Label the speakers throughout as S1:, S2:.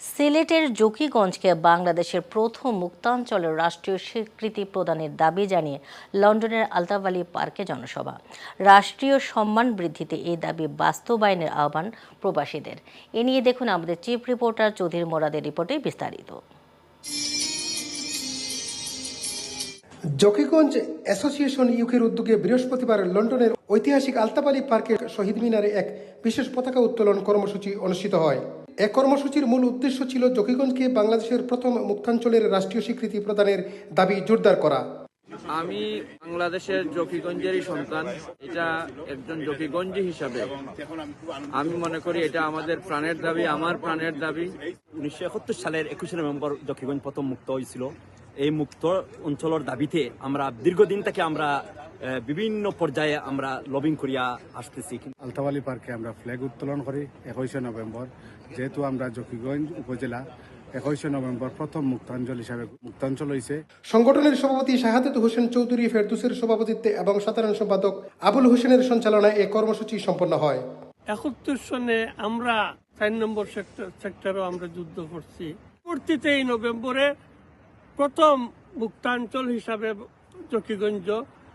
S1: সিলেটের জকিগঞ্জকে বাংলাদেশের প্রথম মুক্তাঞ্চলের রাষ্ট্রীয় স্বীকৃতি প্রদানের দাবি জানিয়ে লন্ডনের আলতাবালি পার্কে জনসভা। রাষ্ট্রীয় সম্মান বৃদ্ধিতে এই দাবি বাস্তবায়নের আহ্বান প্রবাসীদের। এ নিয়ে দেখুন আমাদের চিফ রিপোর্টার চৌধুরী মোরাদের রিপোর্টে বিস্তারিত।
S2: জকিগঞ্জ অ্যাসোসিয়েশন ইউকের উদ্যোগে বৃহস্পতিবার লন্ডনের ঐতিহাসিক আলতাবালি পার্কে শহীদ মিনারে এক বিশেষ পতাকা উত্তোলন কর্মসূচি অনুষ্ঠিত হয়। এ কর্মসূচির মূল উদ্দেশ্য ছিল জকিগঞ্জকে বাংলাদেশের প্রথম মুক্তাঞ্চলের রাষ্ট্রীয় স্বীকৃতি প্রদানের দাবি জোরদার করা।
S3: আমি বাংলাদেশের জকিগঞ্জেরই সন্তান এটা একজন জকিগঞ্জি হিসাবে। আমি মনে করি এটা আমাদের প্রাণের দাবি আমার প্রাণের দাবি।
S4: উনিশশো একাত্তর সালের একুশে নভেম্বর দক্ষিণগঞ্জ প্রথম মুক্ত হয়েছিল। এই মুক্ত অঞ্চলের দাবিতে আমরা দীর্ঘদিন থেকে আমরা বিভিন্ন পর্যায়ে আমরা লবিং করিয়া আসতেছি।
S5: আলতাবালি পার্কে আমরা ফ্ল্যাগ উত্তোলন করি একুশে নভেম্বর। যেহেতু আমরা জকিগঞ্জ উপজেলা একুশে নভেম্বর প্রথম মুক্তাঞ্চল হিসাবে মুক্তাঞ্চল হয়েছে
S2: সংগঠনের সভাপতি শাহাদত হোসেন চৌধুরী ফেরদুসের সভাপতিত্বে এবং সাধারণ সম্পাদক আবুল হোসেনের সঞ্চালনায় এ কর্মসূচি সম্পন্ন হয়।
S6: একাত্তর সনে আমরা চার নম্বর সেক্টর সেক্টরও আমরা যুদ্ধ করছি। পরবর্তীতে এই নভেম্বরে প্রথম মুক্তাঞ্চল হিসাবে জকিগঞ্জ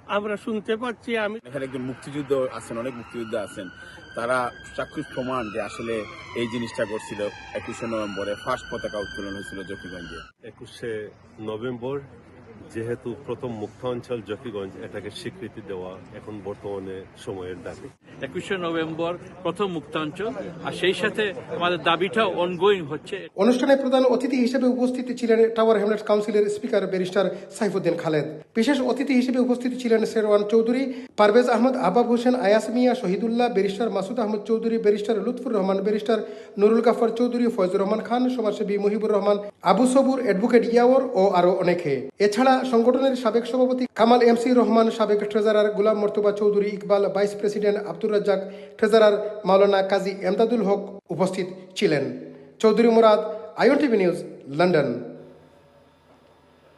S6: আমরা শুনতে পাচ্ছি আমি
S7: এখানে একজন মুক্তিযুদ্ধ আছেন অনেক মুক্তিযুদ্ধ আছেন। তারা চাক্ষুষ প্রমাণ যে আসলে এই জিনিসটা করছিল। একুশে নভেম্বরে ফার্স্ট পতাকা উত্তোলন হয়েছিল জকিগঞ্জে।
S8: একুশে নভেম্বর যেহেতু প্রথম মুক্তাঞ্চল জকিগঞ্জ এটাকে স্বীকৃতি দেওয়া এখন বর্তমানে সময়ের দাবি।
S3: একুশে নভেম্বর প্রথম মুক্তাঞ্চল আর সেই সাথে আমাদের দাবিটা অনগোয়িং হচ্ছে।
S2: অনুষ্ঠানে প্রধান অতিথি হিসেবে উপস্থিত ছিলেন টাওয়ার হ্যামলেট কাউন্সিলের স্পিকার ব্যারিস্টার সাইফুদ্দিন খালেদ। বিশেষ অতিথি হিসেবে উপস্থিত ছিলেন Sherwan Chowdhury Parvez Ahmad Abab Hossain Ayas Mia Shahidullah barrister Masud Ahmad Chowdhury barrister Lutfur Rahman barrister Nurul Gafur Chowdhury Foyzur Rahman Khan সমাজসেবী মুহিবুর রহমান আবু সবুর অ্যাডভোকেট ইয়াওর ও আরও অনেকে। এছাড়া সংগঠনের সাবেক সভাপতি কামাল এম সি রহমান, সাবেক treasurer Gulam Murtuza Chowdhury Iqbal, vice president Abdur Razzak, treasurer Maulana Kazi Emdadul Haque উপস্থিত ছিলেন। চৌধুরী মুরাদ আইন টিভি নিউজ, লন্ডন।